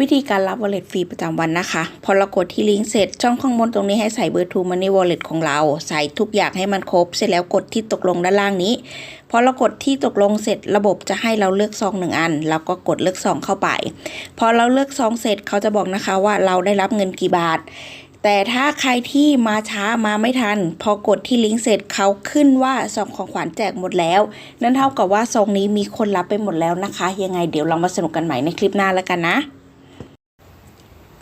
วิธีการรับ wallet ฟรีประจำวันนะคะ พอเรากดที่ลิงก์เสร็จ ช่องข้างบนตรงนี้ให้ใส่เบอร์ True Money Wallet ของเรา ใส่ทุกอย่างให้มันครบ เสร็จแล้วกดที่ตกลงด้านล่างนี้ พอเรากดที่ตกลงเสร็จระบบจะให้เราเลือกซองหนึ่งอัน เราก็กดเลือกซองเข้าไป พอเราเลือกซองเสร็จเขาจะบอกนะคะว่าเราได้รับเงินกี่บาทแต่ถ้าใครที่มาช้ามาไม่ทัน พอกดที่ลิงก์เสร็จเขาขึ้นว่าซองของขวัญแจกหมดแล้ว นั่นเท่ากับว่าซองนี้มีคนรับไปหมดแล้วนะคะ ยังไงเดี๋ยวเรามาสนุกกันใหม่ในคลิปหน้าแล้วกันนะ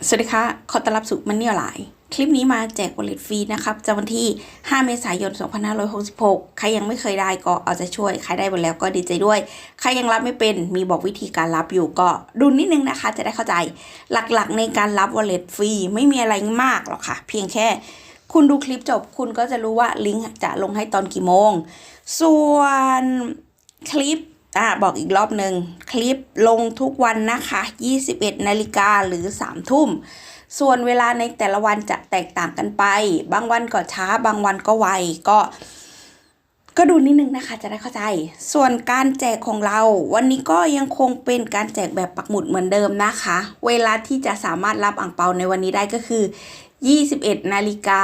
สวัสดีค่ะ ขอต้อนรับสู่มันเนี่ออนไลน์คลิปนี้มาแจก wallet ฟรีนะครับจะวันที่ 5 เมษายน 2566 ใครยังไม่เคยได้ก็เอาใจช่วย ใครได้หมดแล้วก็ดีใจด้วย ใครยังรับไม่เป็น มีบอกวิธีการรับอยู่ก็ดูนิดนึงนะคะ จะได้เข้าใจ หลักๆ ในการรับ wallet ฟรีไม่มีอะไรมากหรอกค่ะ เพียงแค่ คุณดูคลิปจบ คุณก็จะรู้ว่าลิงก์จะลงให้ตอนกี่โมง ส่วนคลิป อ่าบอกอีกรอบหนึ่งคลิปลงทุกวันนะคะ 21นาฬิกาหรือ 3 ทุ่ม ส่วนเวลาในแต่ละวันจะแตกต่างกันไป บางวันก็ช้า บางวันก็ไวก็ ก็ดูนิดนึงนะคะจะได้เข้าใจ ส่วนการแจกของเรา วันนี้ก็ยังคงเป็นการแจกแบบปักหมุดเหมือนเดิมนะคะ เวลาที่จะสามารถรับอ่างเปาในวันนี้ได้ก็คือ 21นาฬิกา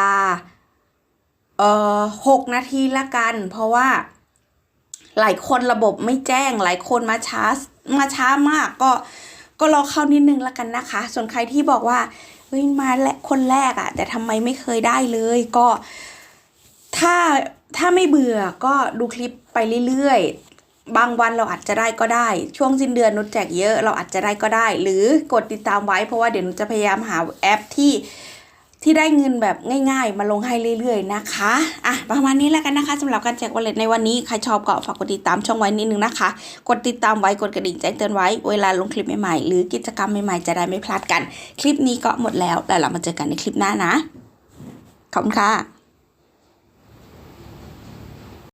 เอ่อ6นาทีละกัน เพราะว่า หลายคนระบบไม่แจ้ง หลายคนมาช้ามาช้ามาก ก็ก็รอเข้านิดนึงละกันนะคะ ส่วนใครที่บอกว่าเฮ้ยมาและคนแรกอะแต่ทำไมไม่เคยได้เลยก็ถ้าถ้าไม่เบื่อก็ดูคลิปไปเรื่อยๆ บางวันเราอาจจะได้ก็ได้ ช่วงสิ้นเดือนนุชแจกเยอะเราอาจจะได้ก็ได้ หรือกดติดตามไว้เพราะว่าเดี๋ยวนุชจะพยายามหาแอปที่ ที่ได้เงินแบบง่ายๆ มาลงให้เรื่อยๆนะคะอะประมาณนี้แล้วกันนะคะสำหรับการแจกวอลเล็ตในวันนี้ใครชอบก็ฝากกดติดตามช่องไว้นิดนึงนะคะ กดติดตามไว้กดกระดิ่งแจ้งเตือนไว้เวลาลงคลิปใหม่ๆ หรือกิจกรรมใหม่ๆจะได้ไม่พลาดกัน คลิปนี้ก็หมดแล้วแล้วเรามาเจอกันในคลิปหน้านะขอบคุณค่ะ